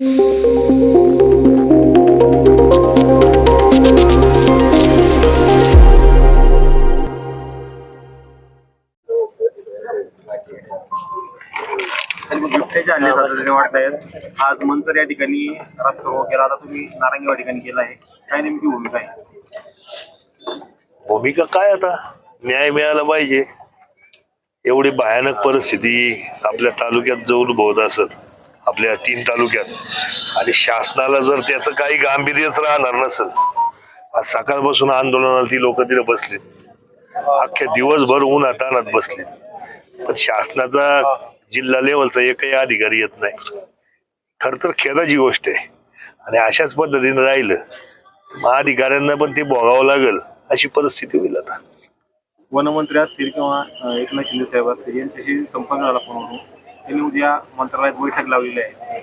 आज मंचर या ठिकाणी रस्ता केला. आता तुम्ही नारंगीवा ठिकाणी केला आहे. काय नेमकी भूमिका आहे? भूमिका काय आता? न्याय मिळाला पाहिजे. एवढी भयानक परिस्थिती आपल्या तालुक्यात जो उद्भवत असत. आपल्या तीन तालुक्यात. आणि शासनाला जर त्याचं काही गांभीर्यच राहणार नसेल आज सकाळपासून आंदोलनाला ती लोक तिथे बसलीत. अख्ख्या दिवसभर ऊन हातानात बसलीत. पण शासनाचा जिल्हा लेवलचा एकही अधिकारी येत नाही. खर तर खेदाची गोष्ट आहे. आणि अशाच पद्धतीने राहिलं महाधिकाऱ्यांना पण ते भोगावं लागेल अशी परिस्थिती होईल आता. वनमंत्री असतील किंवा एकनाथ शिंदे साहेब असतील यांच्याशी संपर्क झाला फोनवरून. त्यांनी उद्या मंत्रालयात बैठक लावलेली आहे.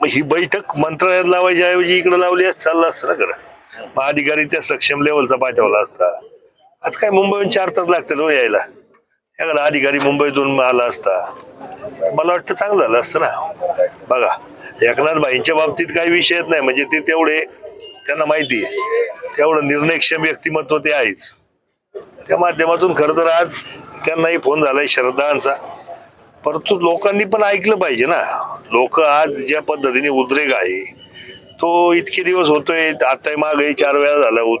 मग ही बैठक मंत्रालयात लावायच्या ऐवजी इकडे लावली असती चाललं असतं ना खरं? मग अधिकारी त्या सक्षम लेवलचा पाठवला असता. आज काय मुंबईहून चार तास लागतील हो यायला. एखादा अधिकारी मुंबईतून आला असता. मला वाटतं चांगलं झालं असतं ना. बघा एकनाथ भाईंच्या बाबतीत काही विषयच नाही. म्हणजे ते तेवढे त्यांना माहिती आहे. तेवढं निर्णयक्षम व्यक्तिमत्व ते आहेच. त्या माध्यमातून खरं तर आज त्यांनाही फोन झालाय श्रद्धांचा. परंतु लोकांनी पण ऐकलं पाहिजे ना. लोक आज ज्या पद्धतीने उद्रेक आहे तो इतके दिवस होतोय आता मागे चार वेळा झाला. होत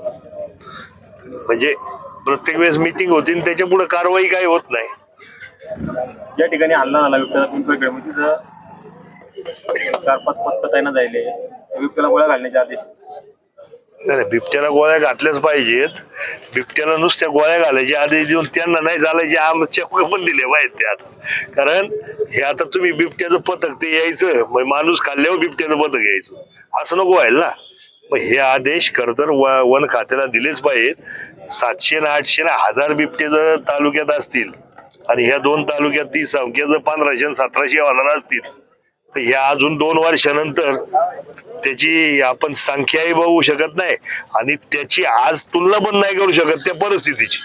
म्हणजे प्रत्येक वेळेस मिटिंग होती आणि त्याच्या पुढे कारवाई काही होत नाही. ज्या ठिकाणी हल्ला झाला बिबट्याचा पिंपळकडे म्हणजे तिथं चार पाच पथकं तैनात झाले बिबट्याला गोळ्या घालण्याचे आदेश. नाही नाही, बिबट्याला गोळ्या घातल्याच पाहिजेत. बिबट्याला नुसत्या गोळ्या घालायचे आदेश देऊन त्यांना नाही झालायचे आमच्या पण दिले पाहिजेत ते आता कारण हे आता तुम्ही बिबट्याचं पथक ते यायचं मग माणूस खाल्ल्यावर बिबट्याचं पथक यायचं. असं नको व्हायला ना. मग हे आदेश खरं तर व- वन खात्याला दिलेच पाहिजेत. सातशे ना आठशे ना हजार बिबटे जर तालुक्यात असतील आणि ह्या दोन तालुक्यात ती संख्या जर पंधराशे आणि सतराशे होणार असतील तर ह्या अजून दोन वर्षानंतर त्याची आपण संख्याही बघू शकत नाही आणि त्याची आज तुलना पण नाही करू शकत त्या परिस्थितीची.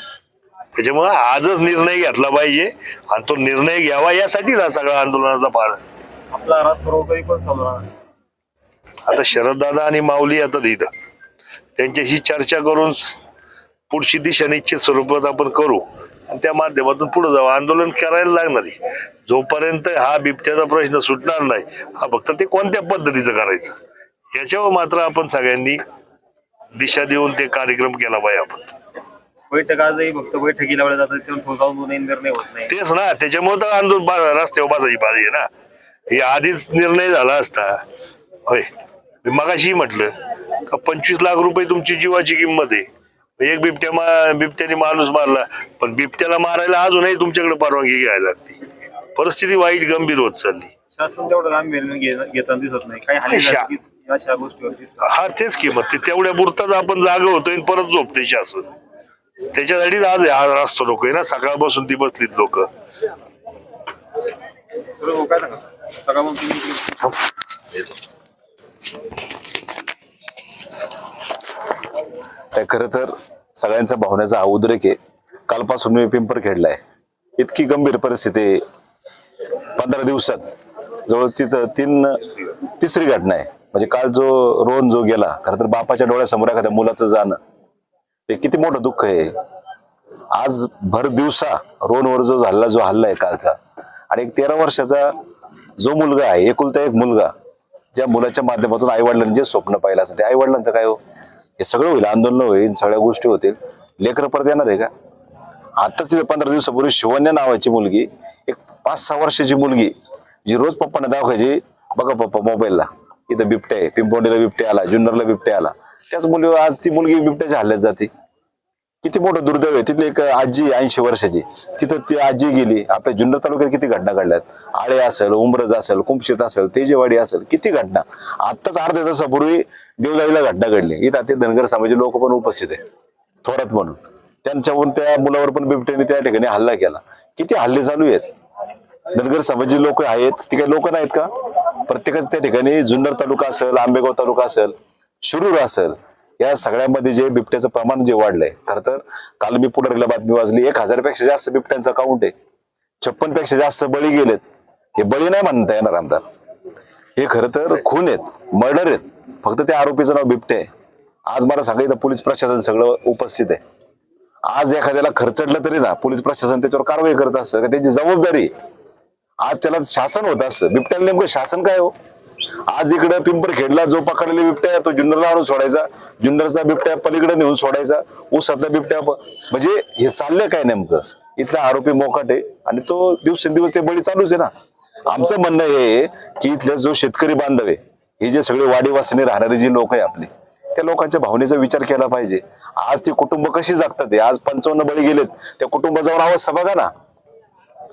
त्याच्यामुळे आजच निर्णय घेतला पाहिजे आणि तो निर्णय घ्यावा यासाठीच हा सगळा आंदोलनाचा पार. आपला आता शरददादा आणि माऊली येतात इथं. त्यांच्याशी चर्चा करून पुढची दिशा निश्चित स्वरूपात आपण करू आणि त्या माध्यमातून पुढे जाऊ. आंदोलन करायला लागणार आहे. जोपर्यंत हा बिबट्याचा प्रश्न सुटणार नाही हा फक्त ते कोणत्या पद्धतीचं करायचं? याच्यावर मात्र आपण सगळ्यांनी दिशा देऊन ते कार्यक्रम केला पाहिजे आपण. बैठक आजही फक्त बैठकीला वेळा जातात तेव्हा ठोसावून निर्णय होत नाही. तेच ना त्याच्यामुळे तर आंदोलन बा- रस्त्यावर बसायची पाहिजे आहे ना. हे आधीच निर्णय झाला असता. होय. मी मगाशी म्हटलं का पंचवीस लाख रुपये तुमची जीवाची किंमत आहे. एक बिबट्या मा बिबट्याने माणूस मारला पण बिबट्याला मारायला अजूनही तुमच्याकडे परवानगी घ्यायला लागते. परिस्थिती वाईट गंभीर होत चालली. शासन तेवढं घे- घेताना दिसत नाही. काही हल्ले झाले की अशा हा तेच किंमत. ते तेवढ्या बुरताच आपण जागा होतोय आणि परत झोपते शासन त्याच्यासाठीच आज आहे, आज रास्त लोक आहे ना. सकाळपासून ती बसलीत लोक. काय सांगा खरं तर सगळ्यांच्या भावनेचा हा उद्रेक आहे. कालपासून मी पिंपर खेळलाय इतकी गंभीर परिस्थिती. पंधरा दिवसात. जवळ तिथं तीन तिसरी घटना आहे. म्हणजे काल जो रोन जो गेला खरं तर बापाच्या डोळ्यासमोर एखाद्या मुलाचं जाणं हे किती मोठं दुःख आहे. आज भर दिवसा रोनवर जो झाला जो हल्ला आहे कालचा आणि एक तेरा वर्षाचा जो मुलगा आहे एकुलता एक मुलगा ज्या मुलाच्या माध्यमातून आईवडिलांनी जे स्वप्न पाहिलं असं ते आईवडिलांचं काय हो? हे सगळं होईल आंदोलन होईल सगळ्या गोष्टी होतील. लेकरं परत येणार आहे का? आताच तिथे पंधरा दिवसापूर्वी शिवन्या नावाची मुलगी एक पाच सहा वर्षाची मुलगी जी रोज पप्पांना दाखवायची बघा पप्पा मोबाईलला. इथं बिबट्या आहे पिंपोंडीला बिबट्या आला जुन्नरला बिबट्या आला. त्याच मुलीवर आज ती मुलगी बिबट्याच्या हल्ल्यात जाते. किती मोठं दुर्दैव आहे. तिथली एक आजी ऐंशी वर्षाची. तिथं ती आजी गेली. आपल्या जुन्नर तालुक्यात किती घटना घडल्यात? आळे असेल उमरज असेल कुंपशीत असेल तेजेवाडी असेल किती घटना? आत्ताच अर्ध्या तासापूर्वी देवदाईला घटना घडली. इथं ते धनगर समाजाचे लोक पण उपस्थित आहे थोरात म्हणून. त्यांच्यावरून त्या मुलावर पण बिबट्याने त्या ठिकाणी हल्ला केला. किती हल्ले चालू आहेत? धनगर समाजाचे लोक आहेत. ती काही लोक नाहीत का? प्रत्येकाच त्या ठिकाणी जुन्नर तालुका असेल आंबेगाव तालुका असेल शिरूर असेल या सगळ्यामध्ये जे बिबट्याचं प्रमाण जे वाढलंय खर तर काल मी पुढारीला बातमी वाजली एक हजारपेक्षा जास्त बिबट्यांचा काउंट आहे. छप्पनपेक्षा जास्त बळी गेलेत. हे बळी नाही म्हणता येणार आमदार. हे खरं तर खून आहेत मर्डर आहेत. फक्त त्या आरोपीचं नाव बिबटे आहे. आज मला सांगायचं पोलीस प्रशासन सगळं उपस्थित आहे. आज एखाद्याला खर्चडलं तरी ना पोलीस प्रशासन त्याच्यावर कारवाई करत असतं का त्याची जबाबदारी आहे. आज त्याला शासन होत असं. बिबट्याला नेमकं शासन काय हो? आज इकडे पिंपरखेडला जो पकडलेला बिबट्या तो जुन्नरला आणून सोडायचा. जुन्नरचा बिबट्या पलीकडे नेऊन सोडायचा. ऊसातला बिबट्या प- म्हणजे हे चाललंय काय नेमकं? इथला आरोपी मोकाट आहे आणि तो दिवसेंदिवस ते बळी चालूच आहे ना. आमचं म्हणणं हे आहे की इथले जो शेतकरी बांधव आहे हे जे सगळे वाडीवासने राहणारे जी लोक आहे आपली त्या लोकांच्या भावनेचा विचार केला पाहिजे. आज ते कुटुंब कशी जगतात आज पंचावन्न बळी गेलेत. त्या कुटुंबाजवळ आवाज बघा ना.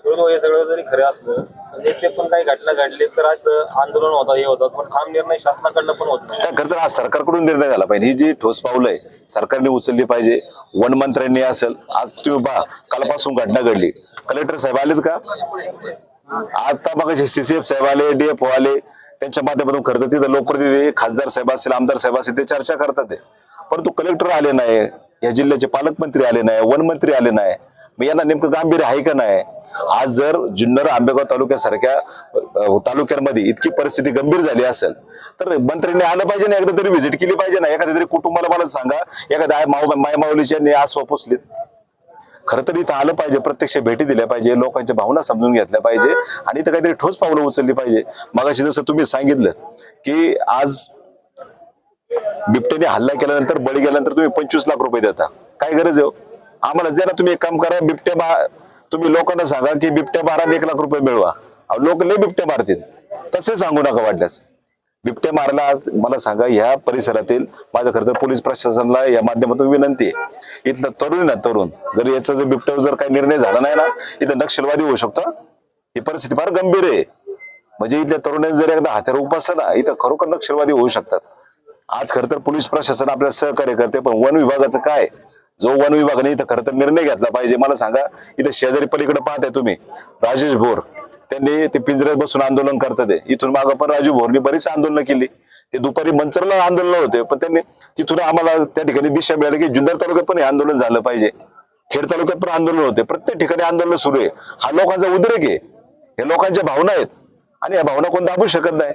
बरोबर हे सगळं जरी खरं असलं तर पण काही घटना घडली तर आज आंदोलन होतात हे होतात. पण ठाम निर्णय शासनाकडनं पण होत नाही. खरं तर हा सरकारकडून निर्णय झाला पाहिजे. ही जी ठोस पावलं आहे सरकारने उचलली पाहिजे. वन मंत्र्यांनी असेल आज तुम्ही पहा कालपासून घटना घडली. कलेक्टर साहेब आलेत का? आता मग सीसीएफ साहेब आले डीएफ आले. त्यांच्या माध्यमातून खरं तिथं लोकप्रतिनिधी खासदार साहेब असेल आमदार साहेब असतील ते चर्चा करतात. परंतु कलेक्टर आले नाही या जिल्ह्याचे पालकमंत्री आले नाही वनमंत्री आले नाही. मग यांना नेमकं गांभीर्य आहे का नाही? आज जर जुन्नर आंबेगाव तालुक्यासारख्या तालुक्यांमध्ये इतकी परिस्थिती गंभीर झाली असेल तर मंत्र्यांनी आलं पाहिजे ना एकदा तरी व्हिजिट केली पाहिजे ना एखाद्या तरी कुटुंबाला मला सांगा एखाद्या माऊ माव- मायमाऊलीच्या आज पोचलीत खरं तर इथं आलं पाहिजे प्रत्यक्ष भेटी दिल्या पाहिजे लोकांच्या भावना समजून घेतल्या पाहिजे आणि इथं काहीतरी ठोस पावलं उचलली पाहिजे. मगाशी जसं तुम्ही सांगितलं की आज बिबट्याने हल्ला केल्यानंतर बळी गेल्यानंतर तुम्ही पंचवीस लाख रुपये देता. काय गरज आहे हो? आम्हाला जरा तुम्ही एक काम करा बिबट्या बा तुम्ही लोकांना सांगा की बिबट्या मारा एक लाख रुपये मिळवा. लोक लय बिबट्या मारतील. तसे सांगू नका वाटल्यास बिबट्या मारला आज मला सांगा ह्या परिसरातील माझं खरं तर पोलीस प्रशासनाला या माध्यमातून विनंती आहे. इथलं तरुण ना तरुण. जर याचा जर बिबट्यावर जर काही निर्णय झाला नाही ना इथं नक्षलवादी होऊ शकतो. ही परिस्थिती फार गंभीर आहे. म्हणजे इथल्या तरुणांनी जर एकदा हात्यार उपसलं ना इथं खरोखर नक्षलवादी होऊ शकतात. आज खरं तर पोलीस प्रशासन आपल्याला सहकार्य करते पण वन विभागाचं काय? जो वन विभागाने इथं खरं तर निर्णय घेतला पाहिजे. मला सांगा इथं शेजारी पलीकडे पाहताय तुम्ही राजेश भोर. त्यांनी ते पिंजऱ्यात बसून आंदोलन करतात इथून मागं पण राजू भोरनी बरीच आंदोलनं केली. ते दुपारी मंचरला आंदोलन होते पण त्यांनी तिथून आम्हाला त्या ठिकाणी दिशा मिळाली की जुन्नर तालुक्यात पण हे आंदोलन झालं पाहिजे. खेड तालुक्यात पण आंदोलन होते. प्रत्येक ठिकाणी आंदोलन सुरू आहे. हा लोकांचा उद्रेक आहे. हे लोकांच्या भावना आहेत. आणि या भावना कोण दाबू शकत नाही.